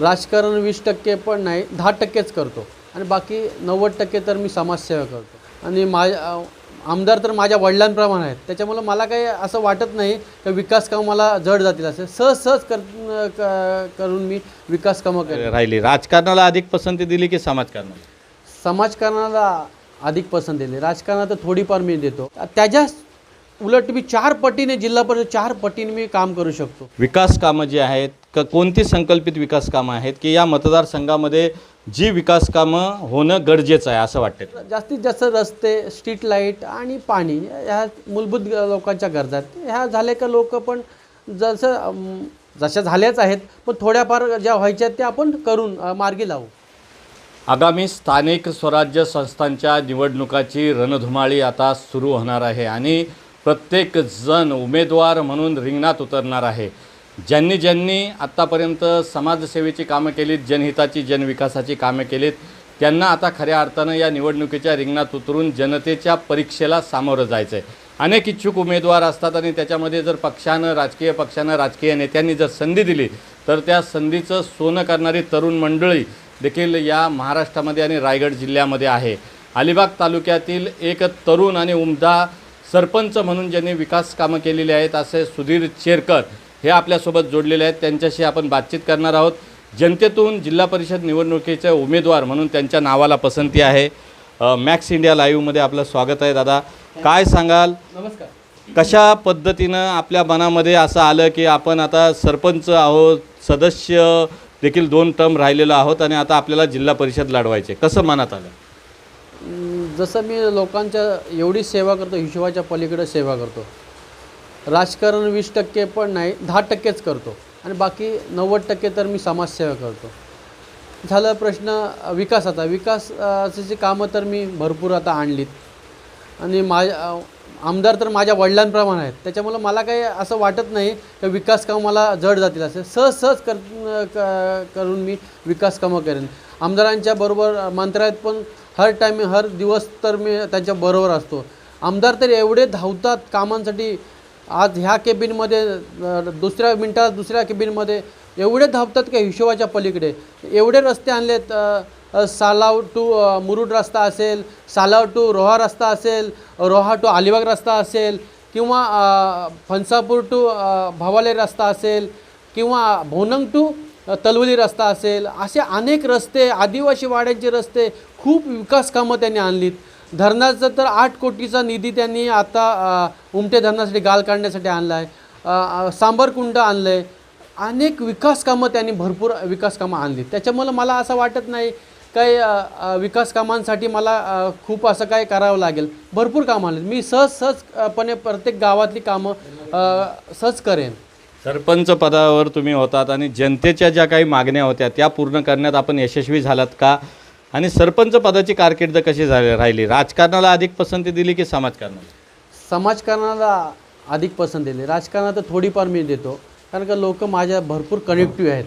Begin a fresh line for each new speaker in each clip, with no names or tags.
राजकारण वीस टक्के पण नाही दहा टक्केच करतो. आणि बाकी नव्वद टक्के तर मी समाजसेवा करतो. आणि माझ्या आमदार तर माझ्या वडिलांप्रमाणे आहेत. त्याच्यामुळं मला काही असं वाटत नाही की विकास कामं मला जड जातील असे. सहज सहज कर करून मी विकास कामं करेन.
राहिली. राजकारणाला अधिक पसंती दिली की समाजकारणाला?
समाजकारणाला अधिक पसंत दिली. राजकारणात तर थोडीफार मी देतो. त्याच्या उलट मी चार पटीने जिल्हा परिषद चार पटीने मी काम करू शकतो.
विकास कामं जी आहेत क कोणती संकल्पित विकास कामं आहेत की या मतदारसंघामध्ये जी विकास कामं होणं गरजेचं आहे असं वाटतं
जास्तीत जास्त रस्ते स्ट्रीट लाइट आणि पाणी ह्या मूलभूत लोकांच्या गरजा आहेत. ह्या झाल्या का लोक पण जसं जशा झाल्याच आहेत पण थोड्याफार ज्या व्हायच्या आहेत त्या आपण करून अ, मार्गी लावू.
आगामी स्थानिक स्वराज्य संस्थांच्या निवडणुकाची रणधुमाळी आता सुरू होणार आहे आणि प्रत्येक जण उमेदवार म्हणून रिंगणात उतरणार आहे. ज्यांनी ज्यांनी आत्तापर्यंत समाजसेवेची कामं केलीत जनहिताची जनविकासाची कामं केलीत त्यांना आता खऱ्या अर्थानं या निवडणुकीच्या रिंगणात उतरून जनतेच्या परीक्षेला सामोरं जायचं आहे अनेक इच्छुक उमेदवार असतात आणि त्याच्यामध्ये जर पक्षानं राजकीय पक्षानं राजकीय नेत्यांनी जर संधी दिली तर त्या संधीचं सोनं करणारी तरुण मंडळी देखील या महाराष्ट्रामध्ये आणि रायगड जिल्ह्यामध्ये आहे. अलिबाग तालुक्यातील एक तरुण आणि उमदा सरपंच म्हणून ज्यांनी विकास कामं केलेली आहेत असे सुधीर चेरकर हे आपल्यासोबत जोडलेले आहेत. त्यांच्याशी आपण बातचीत करणार आहोत. जनतेतून जिल्हा परिषद निवडणुकीचे उमेदवार म्हणून त्यांच्या नावाला पसंती आहे. मॅक्स इंडिया लाईव्हमध्ये आपलं स्वागत आहे दादा. काय सांगाल?
नमस्कार.
कशा पद्धतीनं आपल्या मनामध्ये असं आलं की आपण आता सरपंच आहोत सदस्य देखील दोन टर्म राहिलेलो आहोत आणि आता आपल्याला जिल्हा परिषद लढवायचे कसं मनात आलं?
जसं मी लोकांच्या एवढी सेवा करतो हिशोबाच्या पलीकडे सेवा करतो. राजकारण वीस टक्के पण नाही दहा टक्केच करतो. आणि बाकी नव्वद टक्के तर मी समाजसेवा करतो. झालं प्रश्न विकासाचा विकासाची कामं तर मी भरपूर आता आणलीत. आणि माझ्या आमदार तर माझ्या वडिलांप्रमाणे आहेत. त्याच्यामुळं मला काही असं वाटत नाही की विकास कामं मला जड जातील असे. सहज सहज कर क- करून मी विकास कामं करेन. आमदारांच्या बरोबर मंत्रालयात पण हर टाईम हर दिवस तर मी त्यांच्या बरोबर असतो. आमदार तर एवढे धावतात कामांसाठी आज ह्या केबिनमध्ये दुसऱ्या मिनटात दुसऱ्या केबिनमध्ये एवढे धावतात का हिशोबाच्या पलीकडे. एवढे रस्ते आणलेत सालाव टू मुरुड रस्ता असेल सालाव टू रोहा रस्ता असेल रोहा टू अलिबाग रस्ता असेल किंवा फणसापूर टू भवाले रस्ता असेल किंवा भोनंग टू तलवली रस्ता असेल असे अनेक रस्ते आदिवासी वाड्यांचे रस्ते खूप विकास कामं त्यांनी आणलीत. धरणाचं तर आठ कोटीचा निधी त्यांनी आता उमटे धरणासाठी गाळ काढण्यासाठी आणला आहे सांबरकुंड आणलं आहे अनेक विकास कामं त्यांनी भरपूर विकास कामं आणली. त्याच्यामुळं मला असं वाटत नाही काही विकास कामांसाठी मला खूप असं काय करावं लागेल. भरपूर कामं आणली. मी सहज सहजपणे प्रत्येक गावातली कामं सहज करेन.
सरपंच पदावर तुम्ही होतात आणि जनतेच्या ज्या काही मागण्या होत्या त्या पूर्ण करण्यात आपण यशस्वी झालात का? आणि सरपंच पदाची कारकीर्द कशी झाली राहिली? राजकारणाला अधिक पसंती दिली की समाजकारणाला?
समाजकारणाला अधिक पसंत दिली. राजकारणात तर थोडीफार मी देतो. कारण का लोक माझ्या भरपूर कनेक्टिव्ह आहेत.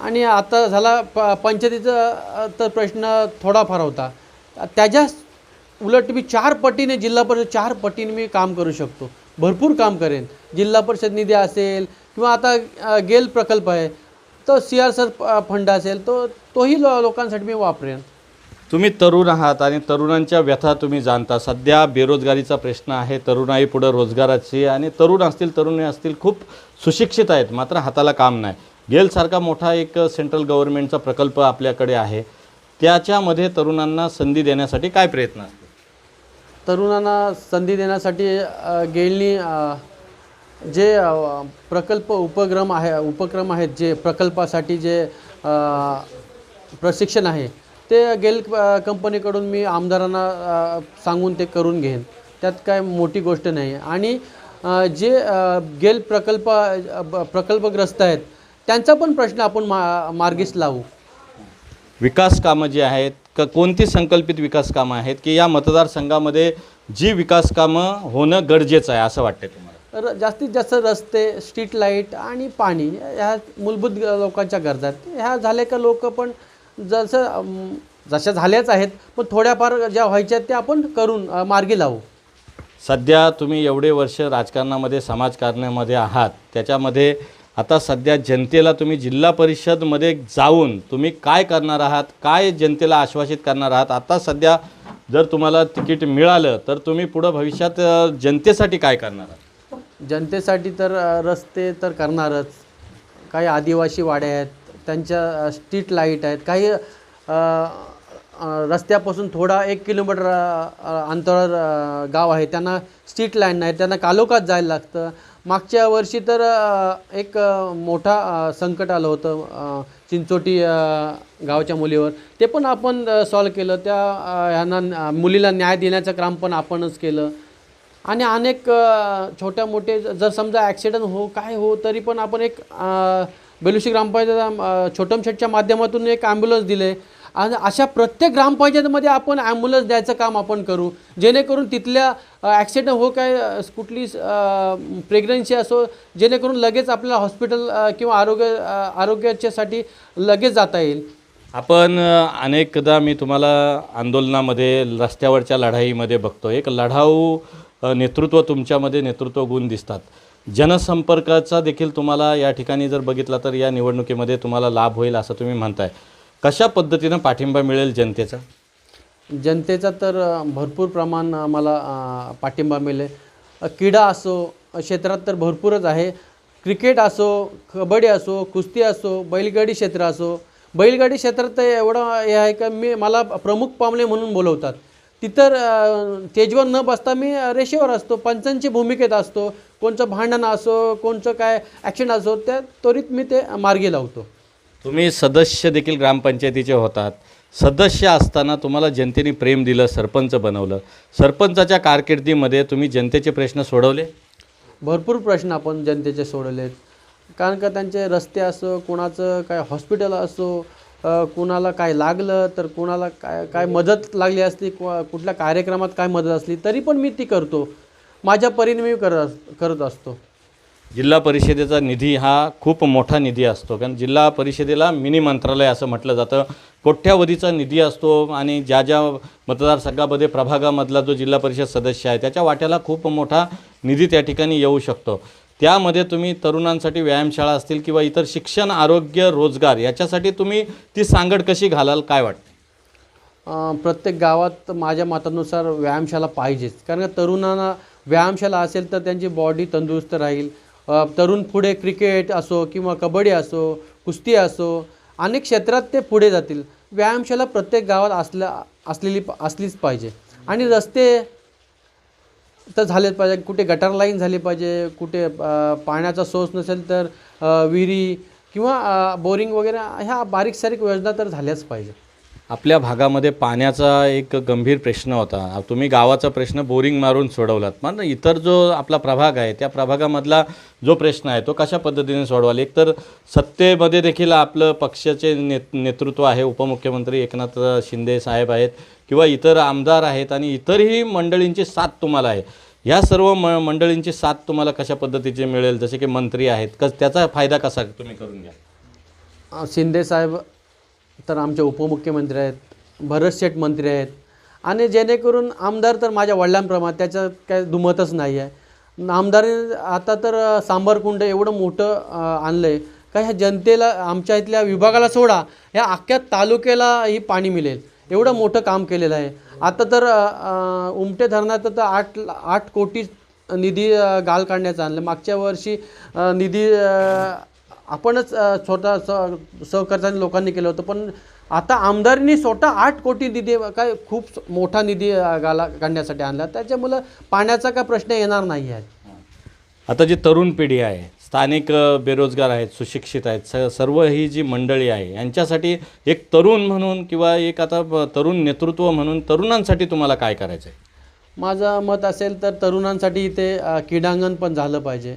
आणि आता झाला प पंचायतीचा तर प्रश्न थोडाफार होता. त्याच्या उलट मी चार पटीने जिल्हा परिषद चार पटीने मी काम करू शकतो. भरपूर काम करेन. जिल्हा परिषद निधी असेल किंवा आता गेल प्रकल्प आहे. तो सी आर सर फंड असेल तो तोही लो लोकांसाठी मी वापरेन.
तुम्ही तरुण आहात आणि तरुणांच्या व्यथा तुम्ही जाणता. सध्या बेरोजगारीचा प्रश्न आहे तरुणाई पुढं रोजगाराची आणि तरुण असतील तरुणी असतील खूप सुशिक्षित आहेत मात्र हाताला काम नाही. गेलसारखा मोठा एक सेंट्रल गव्हर्नमेंटचा प्रकल्प आपल्याकडे आहे. त्याच्यामध्ये तरुणांना संधी देण्यासाठी काय प्रयत्न असतील?
तरुणांना संधी देण्यासाठी गेलनी जे प्रकल्प उपक्रम आहे उपक्रम आहेत जे प्रकल्पासाठी जे प्रशिक्षण आहे ते गेल कंपनीकडून मी आमदारांना सांगून ते करून घेईन. त्यात काय मोठी गोष्ट नाही. आणि जे गेल प्रकल्प प्रकल्पग्रस्त आहेत त्यांचा पण प्रश्न आपण मा मार्गीस लावू.
विकास कामं जी आहेत क कोणती संकल्पित विकास कामं आहेत की या मतदारसंघामध्ये जी विकास कामं होणं गरजेचं आहे असं वाटतं तुम्हाला?
र जास्तीत जास्त रस्ते स्ट्रीट लाइट आणि पाणी ह्या मूलभूत लोकांच्या गरजा आहेत. ह्या झाल्या का लोक पण जसं जशा झाल्याच आहेत पण थोड्याफार ज्या व्हायच्या आहेत त्या आपण करून मार्गी लावू.
सध्या तुम्ही एवढे वर्ष राजकारणामध्ये समाजकारणामध्ये आहात. त्याच्यामध्ये आता सध्या जनतेला तुम्ही जिल्हा परिषदमध्ये जाऊन तुम्ही काय करणार आहात काय जनतेला आश्वासित करणार आहात आता सध्या जर तुम्हाला तिकीट मिळालं तर तुम्ही पुढं भविष्यात जनतेसाठी काय करणार आहात?
जनतेसाठी तर रस्ते तर करणारच. काही आदिवासी वाड्या आहेत त्यांच्या स्ट्रीट लाइट आहेत. काही रस्त्यापासून थोडा एक किलोमीटर अंतरावर गाव आहे. त्यांना स्ट्रीट लाईन नाही त्यांना कालोखात जायला लागतं. मागच्या वर्षी तर एक मोठा संकट आलं होतं चिंचोटी गावच्या मुलीवर. ते पण आपण सॉल्व केलं. त्या ह्यांना मुलीला न्याय देण्याचं काम पण आपणच केलं. आणि अनेक छोट्या मोठे जर समजा ॲक्सिडेंट हो काय हो तरी पण आपण एक बेलुशी ग्रामपंचायत छोटम शेटच्या माध्यमातून एक ॲम्ब्युलन्स दिले. आणि अशा प्रत्येक ग्रामपंचायतीमध्ये आपण ॲम्ब्युलन्स द्यायचं काम आपण करू. जेणेकरून तिथल्या ॲक्सिडेंट हो काय कुठली प्रेग्नन्सी असो जेणेकरून लगेच आपल्याला हॉस्पिटल किंवा आरोग्य आरोग्याच्यासाठी लगेच जाता येईल.
आपण अनेकदा मी तुम्हाला आंदोलनामध्ये रस्त्यावरच्या लढाईमध्ये बघतो एक लढाऊ नेतृत्व तुमच्यामध्ये नेतृत्व गुण दिसतात. जनसंपर्काचा देखील तुम्हाला या ठिकाणी जर बघितला तर या निवडणुकीमध्ये तुम्हाला लाभ होईल असं तुम्ही म्हणताय. कशा पद्धतीनं पाठिंबा मिळेल जनतेचा?
जनतेचा तर भरपूर प्रमाण मला पाठिंबा मिळेल. क्रीडा असो क्षेत्रात तर भरपूरच आहे. क्रिकेट असो कबड्डी असो कुस्ती असो बैलगाडी क्षेत्र असो. बैलगाडी क्षेत्रात तर एवढं हे आहे का मी मला प्रमुख पाहुणे म्हणून बोलवतात. तिथं अ, स्टेजवर न बसता मी रेषेवर असतो पंचांची भूमिकेत असतो कोणचं भांडण असो कोणचं काय ॲक्शन असो त्या त्वरित मी ते मार्गी लावतो.
तुम्ही सदस्य देखील ग्रामपंचायतीचे होतात. सदस्य असताना तुम्हाला जनतेने प्रेम दिलं सरपंच बनवलं. सरपंचाच्या कारकिर्दीमध्ये तुम्ही जनतेचे प्रश्न सोडवले?
भरपूर प्रश्न आपण जनतेचे सोडवलेत. कारण का त्यांचे रस्ते असो कोणाचं काय हॉस्पिटल असो कुणाला काय लागलं तर कुणाला काय काय मदत लागली असली कुठल्या कार्यक्रमात काय मदत असली तरी पण मी ती करतो. माझ्या परीने मी करत अस- करत असतो.
जिल्हा परिषदेचा निधी हा खूप मोठा निधी असतो. कारण जिल्हा परिषदेला मिनी मंत्रालय असं म्हटलं जातं. कोट्यावधीचा निधी असतो आणि ज्या ज्या मतदारसंघामध्ये प्रभागामधला जो जिल्हा परिषद सदस्य आहे त्याच्या वाट्याला खूप मोठा निधी त्या ठिकाणी येऊ शकतो. त्यामध्ये तुम्ही तरुणांसाठी व्यायामशाळा असतील किंवा इतर शिक्षण आरोग्य रोजगार याच्यासाठी तुम्ही ती सांगड कशी घालाल काय वाटतं?
प्रत्येक गावात माझ्या मतानुसार व्यायामशाला पाहिजेच. कारण तरुणांना व्यायामशाला असेल तर त्यांची बॉडी तंदुरुस्त राहील. तरुण पुढे क्रिकेट असो किंवा कबड्डी असो कुस्ती असो अनेक क्षेत्रात ते पुढे जातील. व्यायामशाला प्रत्येक गावात असल्या असलेली असलीच पाहिजे. आणि रस्ते तर झालेच पाहिजे कुठे गटर लाईन झाली पाहिजे कुठे पाण्याचा सोर्स नसेल तर विहिरी किंवा बोरिंग वगैरे ह्या बारीक सारीक योजना तर झाल्याच पाहिजे.
आपल्या भागामध्ये पाण्याचा एक गंभीर प्रश्न होता. तुम्ही गावाचा प्रश्न बोरिंग मारून सोडवलात. पण इतर जो आपला प्रभाग आहे त्या प्रभागामधला जो प्रश्न आहे तो कशा पद्धतीने सोडवाल? एकतर सत्तेमध्ये देखील आपलं पक्षाचे ने नेतृत्व आहे. उपमुख्यमंत्री एकनाथ शिंदे साहेब आहेत. किंवा इतर आमदार आहेत आणि इतरही मंडळींची साथ तुम्हाला आहे. ह्या सर्व म मंडळींची साथ तुम्हाला कशा पद्धतीची मिळेल? जसे की मंत्री आहेत कस त्याचा फायदा कसा तुम्ही करून घ्या
शिंदे साहेब तर आमचे उपमुख्यमंत्री आहेत भरत शेठ मंत्री आहेत. आणि जेणेकरून आमदार तर माझ्या वडिलांप्रमाणे त्याच्यात काय दुमतच नाही आहे. आमदाराने आता तर सांबरकुंड सांबारकुंड एवढं मोठं आणलं आहे का ह्या जनतेला आमच्या इथल्या विभागाला सोडा ह्या अख्ख्या तालुक्याला ही पाणी मिळेल. एवढं मोठं काम केलेलं आहे. आता तर उमटे धरणात तर आठ आठ कोटी निधी गाल काढण्याचं आणलं. मागच्या वर्षी निधी आपणच स्वतः स सहकर्त्यांनी लोकांनी केलं होतं. पण आता आमदारांनी स्वतः आठ कोटी निधी काय खूप मोठा निधी गाला काढण्यासाठी आणला. त्याच्यामुळं पाण्याचा काय प्रश्न येणार नाही आहे.
आता जी तरुण पिढी आहे स्थानिक बेरोजगार आहेत सुशिक्षित आहेत स सर्व ही जी मंडळी आहे यांच्यासाठी एक तरुण म्हणून किंवा एक आता तरुण नेतृत्व म्हणून तरुणांसाठी तुम्हाला काय करायचं आहे
माझं मत असेल तर तरुणांसाठी इथे क्रीडांगण पण झालं पाहिजे.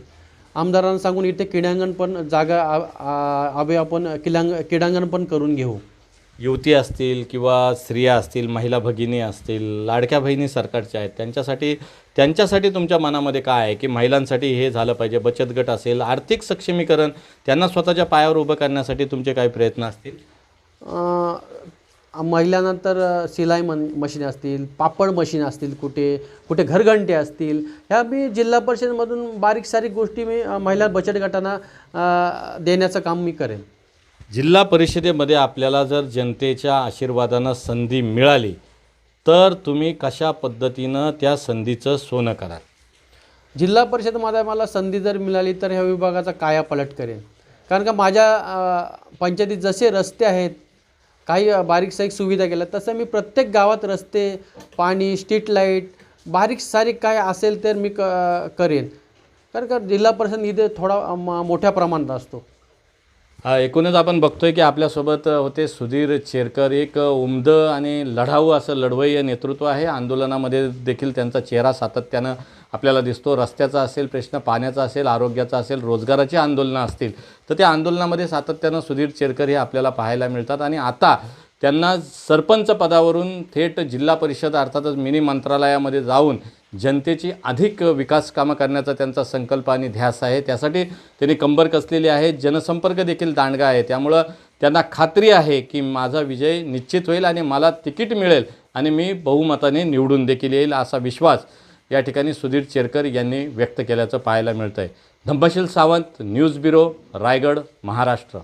आमदारांना सांगून इथे क्रीडांगण पण जागा आ- आ- हवे आपण क्रीडांग क्रीडांगण पण करून घेऊ.
युवती असतील किंवा स्त्रिया असतील महिला भगिनी असतील लाडक्या बहिणी सरकारच्या आहेत त्यांच्यासाठी त्यांच्यासाठी तुमच्या मनामध्ये काय आहे की महिलांसाठी हे झालं पाहिजे बचत गट असेल आर्थिक सक्षमीकरण त्यांना स्वतःच्या पायावर उभं करण्यासाठी तुमचे काही प्रयत्न असतील?
महिलांना तर शिलाई मन मशीन असतील पापड मशीन असतील कुठे कुठे घरघंटे असतील ह्या मी जिल्हा परिषदमधून बारीक सारीक गोष्टी मी महिला बचत गटांना देण्याचं काम मी करेन.
जिल्हा परिषदेमध्ये आपल्याला जर जनतेच्या आशीर्वादानं संधी मिळाली तर तुम्ही कशा पद्धतीनं त्या संधीचं सोनं कराल?
जिल्हा परिषदमध्ये मला संधी जर मिळाली तर ह्या विभागाचा कायापलट करेन कारण का माझ्या पंचायतीत जसे रस्ते आहेत काही बारीकसारीक बारीक सारीक सुविधा केल्या तसं मी प्रत्येक गावात रस्ते पाणी स्ट्रीट लाइट बारीक सारीक काय असेल तर मी क करेन. कारण का जिल्हा परिषद निधी थोडा मोठ्या प्रमाणात असतो.
एकूणच आपण बघतोय की आपल्यासोबत होते सुधीर चेरकर. एक उमदं आणि लढाऊ असं लढवय्य नेतृत्व आहे. आंदोलनामध्ये देखील त्यांचा चेहरा सातत्यानं आपल्याला दिसतो. रस्त्याचा असेल प्रश्न पाण्याचा असेल आरोग्याचा असेल रोजगाराची आंदोलनं असतील. तर त्या आंदोलनामध्ये सातत्यानं सुधीर चेरकर हे आपल्याला पाहायला मिळतात. आणि आता त्यांना सरपंच पदावरून थेट जिल्हा परिषद अर्थातच मिनी मंत्रालयामध्ये जाऊन जनतेची अधिक विकास कामं करण्याचा त्यांचा संकल्प आणि ध्यास आहे. त्यासाठी त्यांनी कंबर कसलेली आहे. जनसंपर्क देखील दांडगा आहे. त्यामुळं त्यांना खात्री आहे की माझा विजय निश्चित होईल आणि मला तिकीट मिळेल आणि मी बहुमताने निवडून देखील येईल असा विश्वास या ठिकाणी सुधीर चेरकर यांनी व्यक्त केल्याचं पाहायला मिळतं आहे धंबशील सावंत न्यूज ब्युरो रायगड महाराष्ट्र.